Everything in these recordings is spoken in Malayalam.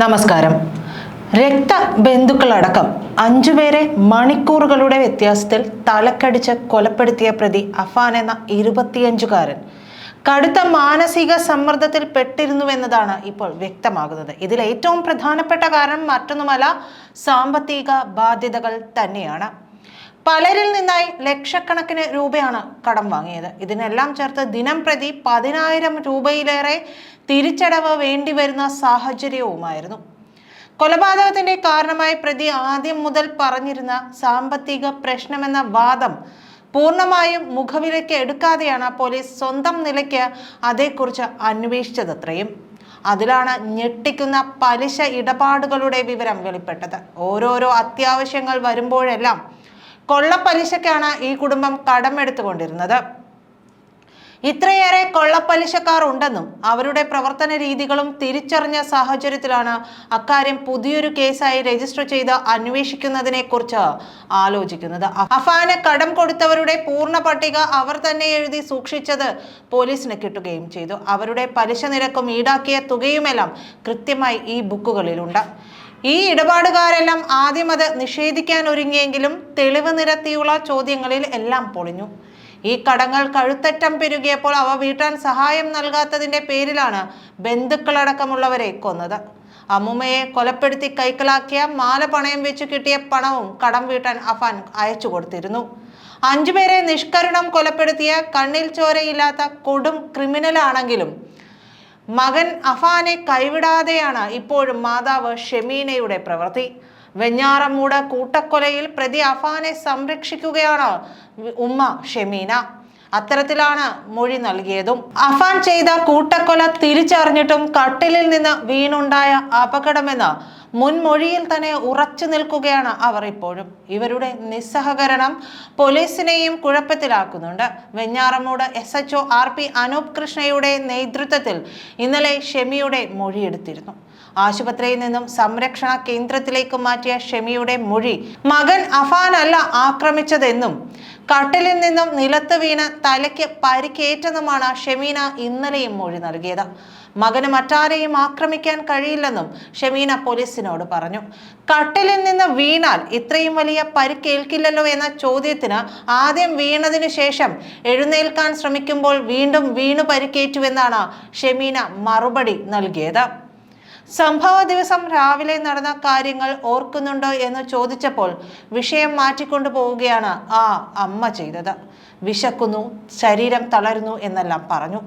നമസ്കാരം. രക്തബന്ധുക്കളടക്കം അഞ്ചുപേരെ മണിക്കൂറുകളുടെ വ്യത്യാസത്തിൽ തലക്കടിച്ച് കൊലപ്പെടുത്തിയ പ്രതി അഫാൻ എന്ന ഇരുപത്തിയഞ്ചുകാരൻ. കടുത്ത മാനസിക സമ്മർദ്ദത്തിൽ പെട്ടിരുന്നുവെന്നതാണ് ഇപ്പോൾ വ്യക്തമാകുന്നത്. ഇതിൽ ഏറ്റവും പ്രധാനപ്പെട്ട കാരണം മറ്റൊന്നുമല്ല സാമ്പത്തിക ബാധ്യതകൾ തന്നെയാണ്. പലരിൽ നിന്നായി ലക്ഷക്കണക്കിന് രൂപയാണ് കടം വാങ്ങിയത്. ഇതിനെല്ലാം ചേർത്ത് ദിനം പ്രതി പതിനായിരം രൂപയിലേറെ തിരിച്ചടവ് വേണ്ടിവരുന്ന സാഹചര്യവുമായിരുന്നു. കൊലപാതകത്തിന്റെ കാരണമായി പ്രതി ആദ്യം മുതൽ പറഞ്ഞിരുന്ന സാമ്പത്തിക പ്രശ്നമെന്ന വാദം പൂർണമായും മുഖവിലയ്ക്ക് എടുക്കാതെയാണ് പോലീസ് സ്വന്തം നിലയ്ക്ക് അതേക്കുറിച്ച് അന്വേഷിച്ചതത്രയും. അതിലാണ് ഞെട്ടിക്കുന്ന പലിശ ഇടപാടുകളുടെ വിവരം വെളിപ്പെട്ടത്. ഓരോരോ അത്യാവശ്യങ്ങൾ വരുമ്പോഴെല്ലാം കൊള്ളപ്പലിശക്കാണ് ഈ കുടുംബം കടമെടുത്തുകൊണ്ടിരുന്നത് ഇത്രയേറെ കൊള്ളപ്പലിശക്കാർ ഉണ്ടെന്നും അവരുടെ പ്രവർത്തന രീതികളും തിരിച്ചറിഞ്ഞ സാഹചര്യത്തിലാണ് അക്കാര്യം പുതിയൊരു കേസായി രജിസ്റ്റർ ചെയ്ത് അന്വേഷിക്കുന്നതിനെ കുറിച്ച് ആലോചിക്കുന്നത്. അഫാന് കടം കൊടുത്തവരുടെ പൂർണ പട്ടിക അവർ തന്നെ എഴുതി സൂക്ഷിച്ചത് പോലീസിന് കിട്ടുകയും ചെയ്തു. അവരുടെ പലിശ നിരക്കും ഈടാക്കിയ തുകയുമെല്ലാം കൃത്യമായി ഈ ബുക്കുകളിലുണ്ട്. ഈ ഇടപാടുകാരെല്ലാം ആദ്യം അത് നിഷേധിക്കാൻ ഒരുങ്ങിയെങ്കിലും തെളിവ് നിരത്തിയുള്ള ചോദ്യങ്ങളിൽ എല്ലാം പൊളിഞ്ഞു. ഈ കടങ്ങൾ കഴുത്തറ്റം പെരുകിയപ്പോൾ അവ വീട്ടാൻ സഹായം നൽകാത്തതിന്റെ പേരിലാണ് ബന്ധുക്കളടക്കമുള്ളവരെ കൊന്നത്. അമ്മുമ്മയെ കൊലപ്പെടുത്തി കൈക്കലാക്കിയ മാല പണയം വെച്ച് കിട്ടിയ പണവും കടം വീട്ടാൻ അഫാൻ അയച്ചു കൊടുത്തിരുന്നു. അഞ്ചുപേരെ നിഷ്കരുണം കൊലപ്പെടുത്തിയ കണ്ണിൽ ചോരയില്ലാത്ത കൊടും ക്രിമിനലാണെങ്കിലും മകൻ അഫാനെ കൈവിടാതെയാണ് ഇപ്പോഴും മാതാവ് ഷെമീനയുടെ പ്രവൃത്തി. വെഞ്ഞാറമൂട് കൂട്ടക്കൊലയിൽ പ്രതി അഫാനെ സംരക്ഷിക്കുകയാണ് ഉമ്മ ഷെമീന. അത്തരത്തിലാണ് മൊഴി നൽകിയതും. അഫാൻ ചെയ്ത കൂട്ടക്കൊല തിരിച്ചറിഞ്ഞിട്ടും കട്ടിലിൽ നിന്ന് വീണുണ്ടായ അപകടമെന്ന് മുൻമൊഴിയിൽ തന്നെ ഉറച്ചു നിൽക്കുകയാണ് അവർ ഇപ്പോഴും. ഇവരുടെ നിസ്സഹകരണം പോലീസിനെയും കുഴപ്പത്തിലാക്കുന്നുണ്ട്. Venjaramoodu S H O R P Anoop കൃഷ്ണയുടെ നേതൃത്വത്തിൽ ഇന്നലെ ഷെമിയുടെ മൊഴിയെടുത്തിരുന്നു ആശുപത്രിയിൽ നിന്നും സംരക്ഷണ കേന്ദ്രത്തിലേക്ക് മാറ്റിയ ഷെമിയുടെ മൊഴി മകൻ അഫാനല്ല ആക്രമിച്ചതെന്നും കട്ടിലിൽ നിന്നും നിലത്ത് വീണ് തലയ്ക്ക് പരിക്കേറ്റെന്നുമാണ് ഷെമീന ഇന്നലെയും മൊഴി നൽകിയത്. മകന് മറ്റാരെയും ആക്രമിക്കാൻ കഴിയില്ലെന്നും ഷെമീന പോലീസിനോട് പറഞ്ഞു. കട്ടിലിൽ നിന്ന് വീണാൽ ഇത്രയും വലിയ പരിക്കേൽക്കില്ലല്ലോ എന്ന ചോദ്യത്തിന് ആദ്യം വീണതിനു ശേഷം എഴുന്നേൽക്കാൻ ശ്രമിക്കുമ്പോൾ വീണ്ടും വീണു പരിക്കേറ്റുവെന്നാണ് ഷെമീന മറുപടി നൽകിയത്. സംഭവ ദിവസം രാവിലെ നടന്ന കാര്യങ്ങൾ ഓർക്കുന്നുണ്ടോ എന്ന് ചോദിച്ചപ്പോൾ വിഷയം മാറ്റിക്കൊണ്ടു പോവുകയാണ് ആ അമ്മ ചെയ്തത്. വിശക്കുന്നു ശരീരം തളരുന്നു എന്നെല്ലാം പറഞ്ഞു.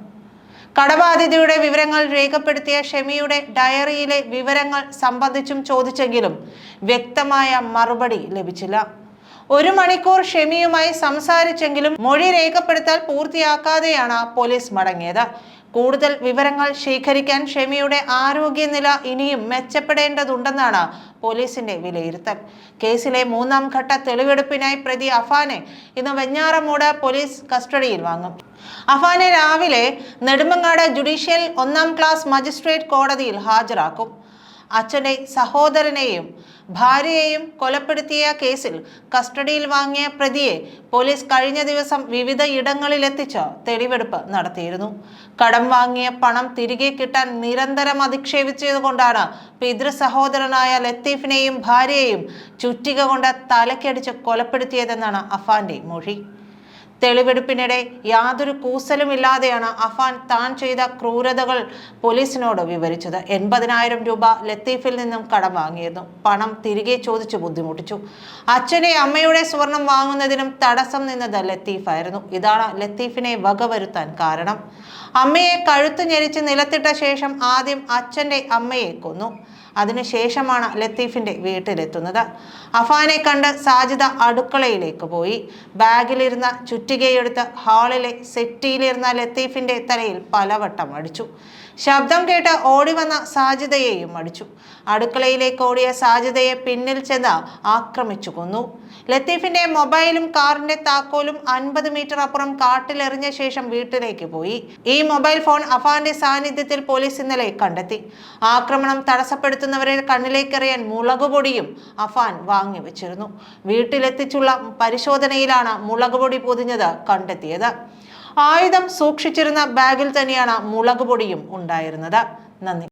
കടബാധിതയുടെ വിവരങ്ങൾ രേഖപ്പെടുത്തിയ ഷെമിയുടെ ഡയറിയിലെ വിവരങ്ങൾ സംബന്ധിച്ചും ചോദിച്ചെങ്കിലും വ്യക്തമായ മറുപടി ലഭിച്ചില്ല. ഒരു മണിക്കൂർ ഷെമിയുമായി സംസാരിച്ചെങ്കിലും മൊഴി രേഖപ്പെടുത്താൻ പൂർത്തിയാക്കാതെയാണ് പോലീസ് മടങ്ങിയത്. കൂടുതൽ വിവരങ്ങൾ ശേഖരിക്കാൻ ഷെമിയുടെ ആരോഗ്യനില ഇനിയും മെച്ചപ്പെടേണ്ടതുണ്ടെന്നാണ് പോലീസിന്റെ വിലയിരുത്തൽ. കേസിലെ മൂന്നാം ഘട്ട തെളിവെടുപ്പിനായി പ്രതി അഫാനെ ഇന്ന് വെഞ്ഞാറമൂട് പോലീസ് കസ്റ്റഡിയിൽ വാങ്ങും. അഫാനെ രാവിലെ നെടുമങ്ങാട് ജുഡീഷ്യൽ ഒന്നാം ക്ലാസ് മജിസ്ട്രേറ്റ് കോടതിയിൽ ഹാജരാക്കും. അച്ഛനെ സഹോദരനെയും ഭാര്യയെയും കൊലപ്പെടുത്തിയ കേസിൽ കസ്റ്റഡിയിൽ വാങ്ങിയ പ്രതിയെ പോലീസ് കഴിഞ്ഞ ദിവസം വിവിധ ഇടങ്ങളിലെത്തിച്ച് തെളിവെടുപ്പ് നടത്തിയിരുന്നു. കടം വാങ്ങിയ പണം തിരികെ കിട്ടാൻ നിരന്തരം അധിക്ഷേപിച്ചതുകൊണ്ടാണ് പിതൃ സഹോദരനായ ലത്തീഫിനെയും ഭാര്യയെയും ചുറ്റിക കൊണ്ട് തലക്കടിച്ച് കൊലപ്പെടുത്തിയതെന്നാണ് അഫാന്റെ മൊഴി. തെളിവെടുപ്പിനിടെ യാതൊരു കൂസലുമില്ലാതെയാണ് അഫാൻ താൻ ചെയ്ത ക്രൂരതകൾ പോലീസിനോട് വിവരിച്ചത്. എൺപതിനായിരം രൂപ ലത്തീഫിൽ നിന്നും കടം വാങ്ങിയിരുന്നു. പണം തിരികെ ചോദിച്ചു ബുദ്ധിമുട്ടിച്ചു. അച്ഛനെ അമ്മയുടെ സ്വർണം വാങ്ങുന്നതിനും തടസ്സം നിന്നത് ലത്തീഫായിരുന്നു. ഇതാണ് ലത്തീഫിനെ വകവരുത്താൻ കാരണം. അമ്മയെ കഴുത്തു ഞെരിച്ച് നിലത്തിട്ട ശേഷം ആദ്യം അച്ഛന്റെ അമ്മയെ കൊന്നു. അതിനുശേഷമാണ് ലത്തീഫിന്റെ വീട്ടിലെത്തുന്നത്. അഫാനെ കണ്ട് സാജിദ അടുക്കളയിലേക്ക് പോയി. ബാഗിലിരുന്ന ചുറ്റികയെടുത്ത് ഹാളിലെ സെറ്റിയിലിരുന്ന ലത്തീഫിന്റെ തലയിൽ പലവട്ടം അടിച്ചു. ശബ്ദം കേട്ട് ഓടി വന്ന സാജിദയെയും അടിച്ചു അടുക്കളയിലേക്ക് ഓടിയ സാജിതയെ പിന്നിൽ ചെന്ന് ആക്രമിച്ചു കൊന്നു. ലത്തീഫിന്റെ മൊബൈലും കാറിന്റെ താക്കോലും അൻപത് മീറ്റർ അപ്പുറം കാട്ടിലെറിഞ്ഞ ശേഷം വീട്ടിലേക്ക് പോയി. ഈ മൊബൈൽ ഫോൺ അഫാന്റെ സാന്നിധ്യത്തിൽ പോലീസ് ഇന്നലെ കണ്ടെത്തി. ആക്രമണം തടസ്സപ്പെടുത്തുന്നവരെ കണ്ണിലേക്കെറിയാൻ മുളകുപൊടിയും അഫാൻ വാങ്ങിവെച്ചിരുന്നു വീട്ടിലെത്തിച്ചുള്ള പരിശോധനയിലാണ് മുളകുപൊടി പൊതിഞ്ഞത് കണ്ടെത്തിയത്. ആയുധം സൂക്ഷിച്ചിരുന്ന ബാഗിൽ തന്നെയാണ് മുളക് പൊടിയും ഉണ്ടായിരുന്നത്. നന്ദി.